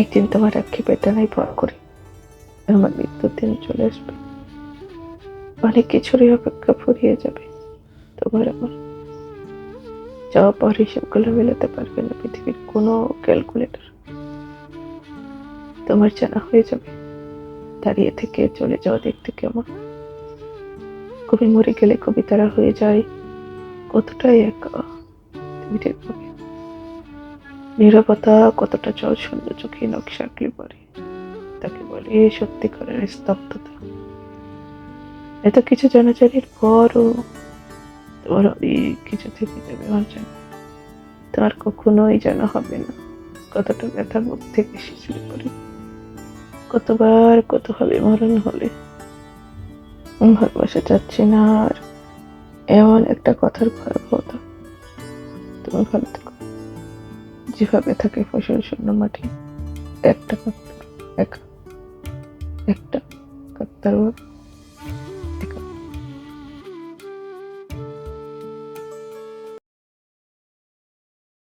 একদিন তোমার আক্ষেপের টানাই ভর করি, আমার মৃত্যুর দিন চলে আসবে। অনেক কিছুরই অপেক্ষা ফুরিয়ে যাবে। তোমার আমার যাওয়া পর হিসেবগুলো মেলাতে পারবে না পৃথিবীর কোনো ক্যালকুলেটর। তোমার জানা হয়ে যাবে, দাঁড়িয়ে থেকে চলে যাওয়া দেখতে কেমন। কবি মরে গেলে কবিতারা হয়ে যায়, কতটাই একা। তুমি টের নিরবতা কতটা জল শূন্য চোখে নকশা আঁকলে পরে। তাকে বলে সত্যিকারের স্তব্ধতা। এত কিছু জানাজানির পরও তোমার অনেক কিছু থেকে যাবে আমার জানা তোমার কখনোই জানা হবে না। কতটা ব্যথা মুখ থেকে শিশুর পরে কতবার কত হবে মরণ হলে। ভালোবাসা চাচ্ছি না আর এমন একটা কথার ভয়াবহতা। তুমি ভালো যেভাবে থাকে ফসল শূন্য মাটি একটা কাকতার একা একটা কাকতার